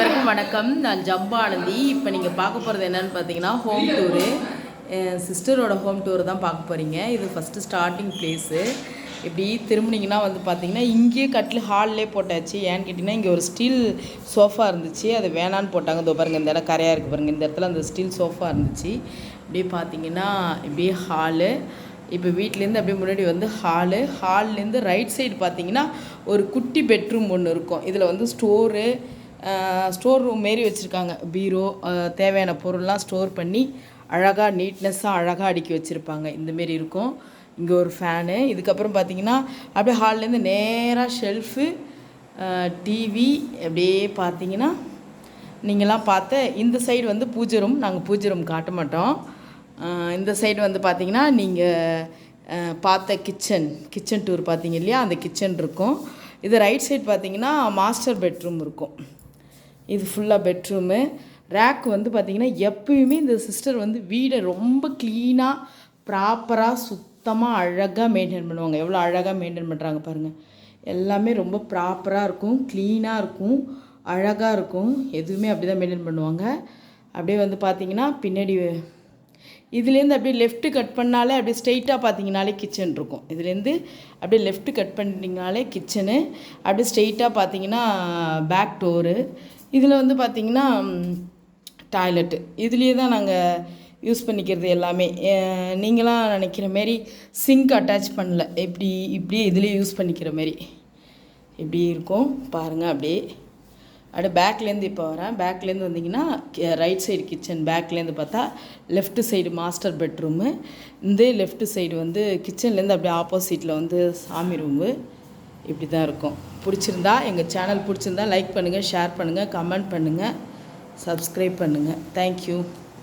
அனைவருக்கும் வணக்கம். நான் ஜம்பானந்தி இப்போ நீங்கள் பார்க்க போகிறது என்னென்னு பார்த்தீங்கன்னா ஹோம் டூரு சிஸ்டரோட ஹோம் டூர் தான் பார்க்க போகிறீங்க இது ஃபஸ்ட்டு ஸ்டார்டிங் ப்ளேஸு இப்படி திரும்பினீங்கன்னா வந்து பார்த்தீங்கன்னா இங்கேயே கட்டில் ஹால்லே போட்டாச்சு. ஏன்னு கேட்டிங்கன்னா இங்கே ஒரு ஸ்டீல் சோஃபா இருந்துச்சு. அது வேணான்னு போட்டாங்க. இதோ பாருங்கள் இந்த இடம் கரையாக இருக்குது பாருங்கள் இந்த இடத்துல அந்த ஸ்டீல் சோஃபா இருந்துச்சு. இப்படியே பார்த்தீங்கன்னா இப்படியே ஹாலு இப்போ வீட்லேருந்து அப்படியே முன்னாடி வந்து ஹாலு ஹால்லேருந்து ரைட் சைடு பார்த்தீங்கன்னா ஒரு குட்டி பெட்ரூம் ஒன்று இருக்கும். இதில் வந்து ஸ்டோரு ஸ்டோர் ரூம் மாரி வச்சுருக்காங்க. பீரோ தேவையான பொருள்லாம் ஸ்டோர் பண்ணி அழகாக நீட்னஸ்ஸாக அழகாக அடுக்கி வச்சுருப்பாங்க. இந்தமாரி இருக்கும். இங்கே ஒரு ஃபேனு இதுக்கப்புறம் பார்த்தீங்கன்னா அப்படியே ஹால்லேருந்து நேராக ஷெல்ஃபு டிவி அப்படியே பார்த்தீங்கன்னா நீங்களாம் பார்த்த இந்த சைடு வந்து பூஜை ரூம் நாங்கள் பூஜை ரூம் காட்ட மாட்டோம். இந்த சைடு வந்து பார்த்தீங்கன்னா நீங்கள் பார்த்த கிச்சன் கிச்சன் டூர் பார்த்தீங்க இல்லையா? அந்த கிச்சன் இருக்கும். இது ரைட் சைடு பார்த்தீங்கன்னா மாஸ்டர் பெட்ரூம் இருக்கும். இது ஃபுல்லாக பெட்ரூமு ரேக் வந்து பார்த்திங்கன்னா எப்பயுமே இந்த சிஸ்டர் வந்து வீடை ரொம்ப க்ளீனாக ப்ராப்பராக சுத்தமாக அழகாக மெயின்டைன் பண்ணுவாங்க. எவ்வளோ அழகாக மெயின்டைன் பண்ணுறாங்க பாருங்கள் எல்லாமே ரொம்ப ப்ராப்பராக இருக்கும் க்ளீனாக இருக்கும் அழகாக இருக்கும். எதுவுமே அப்படி தான் மெயின்டைன் பண்ணுவாங்க. அப்படியே வந்து பார்த்திங்கன்னா பின்னாடி இதுலேருந்து அப்படியே லெஃப்ட்டு கட் பண்ணாலே அப்படியே ஸ்ட்ரெயிட்டாக பார்த்தீங்கனாலே கிச்சன் இருக்கும். இதுலேருந்து அப்படியே லெஃப்ட்டு கட் பண்ணிட்டீங்கனாலே கிச்சனு அப்படியே ஸ்ட்ரெயிட்டாக பார்த்தீங்கன்னா பேக் டோரு இதில் வந்து பார்த்தீங்கன்னா டாய்லெட்டு இதுலேயே தான் நாங்கள் யூஸ் பண்ணிக்கிறது எல்லாமே. நீங்களாம் நினைக்கிற மாரி சிங்க் அட்டாச் பண்ணல. இப்படி இப்படியே இதுலேயே யூஸ் பண்ணிக்கிற மாரி இப்படி இருக்கும்? பாருங்கள் அப்படியே. அப்படியே பேக்லேருந்து இப்போ வரேன். பேக்லேருந்து வந்தீங்கன்னா ரைட் சைடு கிச்சன் பேக்லேருந்து பார்த்தா லெஃப்ட் சைடு மாஸ்டர் பெட்ரூமு இந்த லெஃப்ட் சைடு வந்து கிச்சன்லேருந்து அப்படியே ஆப்போசிட்டில் வந்து சாமி ரூமு இப்படி தான் இருக்கும். பிடிச்சிருந்தா எங்கள் சேனல் பிடிச்சிருந்தா லைக் பண்ணுங்கள் ஷேர் பண்ணுங்கள் கமெண்ட் பண்ணுங்கள் சப்ஸ்கிரைப் பண்ணுங்கள் தேங்க்யூ